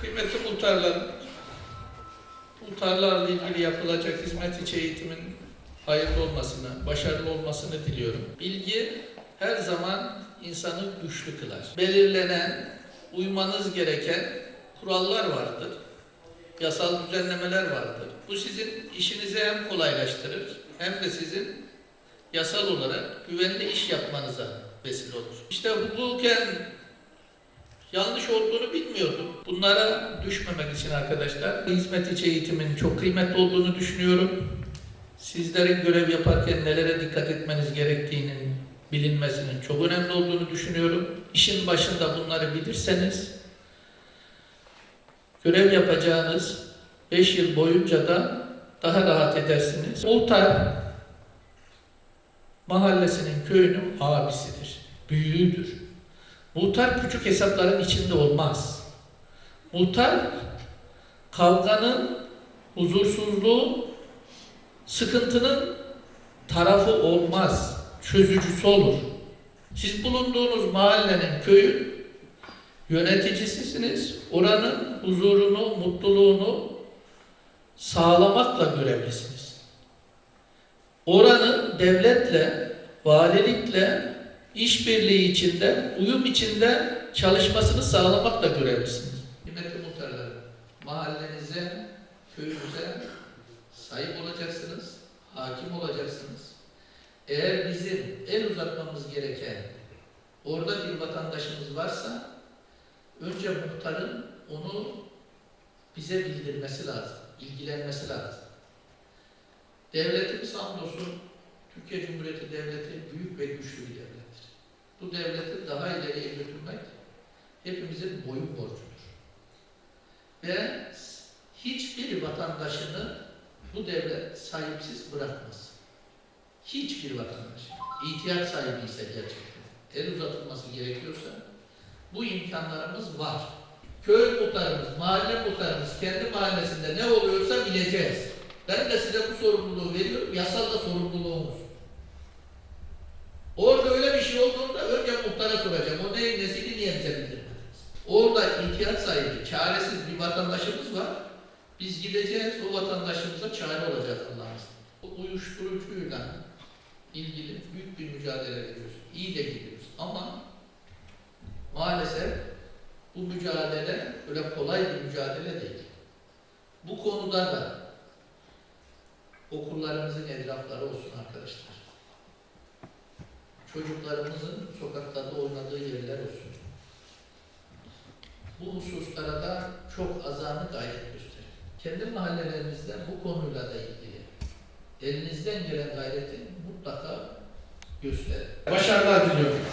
Kıymetli muhtarlarım, muhtarlarla ilgili yapılacak hizmet içi eğitimin hayırlı olmasını, başarılı olmasını diliyorum. Bilgi her zaman insanı güçlü kılar. Belirlenen, uymanız gereken kurallar vardır. Yasal düzenlemeler vardır. Bu sizin işinizi hem kolaylaştırır hem de sizin yasal olarak güvenli iş yapmanıza vesile olur. İşte hukuken yanlış olduğunu bilmiyordum. Bunlara düşmemek için arkadaşlar hizmet içi eğitimin çok kıymetli olduğunu düşünüyorum. Sizlerin görev yaparken nelere dikkat etmeniz gerektiğinin bilinmesinin çok önemli olduğunu düşünüyorum. İşin başında bunları bilirseniz görev yapacağınız 5 yıl boyunca da daha rahat edersiniz. Muhtar mahallesinin köyünün abisidir, büyüğüdür. Muhtar küçük hesapların içinde olmaz. Muhtar kavganın, huzursuzluğun, sıkıntının tarafı olmaz. Çözücüsü olur. Siz bulunduğunuz mahallenin, köyün yöneticisisiniz. Oranın huzurunu, mutluluğunu sağlamakla görevlisiniz. Oranın devletle, valilikle işbirliği içinde, uyum içinde çalışmasını sağlamakla görevlisiniz. Kıymetli muhtarlarım, mahallenize, köyünüze sahip olacaksınız, hakim olacaksınız. Eğer bizim el uzatmamız gereken orada bir vatandaşımız varsa önce muhtarın onu bize bildirmesi lazım, ilgilenmesi lazım. Devletimiz hamdolsun Türkiye Cumhuriyeti Devleti büyük ve güçlü bir devlettir. Bu devleti daha ileriye götürmek hepimizin boyun borcudur. Ve hiçbir vatandaşını bu devlet sahipsiz bırakmaz. Hiçbir vatandaş. ihtiyaç sahibi ise gerçekten, el uzatılması gerekiyorsa bu imkanlarımız var. Köy muhtarımız, mahalle muhtarımız kendi mahallesinde ne oluyorsa bileceğiz. Ben de size bu sorumluluğu veriyorum. Yasal da sorumluluğumuz. Orada öyle bir şey olduğunda Orada ihtiyaç sahibi, çaresiz bir vatandaşımız var. Biz gideceğiz, o vatandaşımıza çare olacağız Allah'ın. Bu uyuşturucuyla ilgili büyük bir mücadele ediyoruz. İyi de gidiyoruz. Ama maalesef bu mücadele öyle kolay bir mücadele değil. Bu konuda da okullarımızın etrafları olsun arkadaşlar. Çocuklarımızın sokaklarda oynadığı yerler olsun. Bu hususlara da çok azami gayret gösterin. Kendi mahallelerinizde bu konuyla da ilgili elinizden gelen gayreti mutlaka gösterin. Başarılar diliyorum.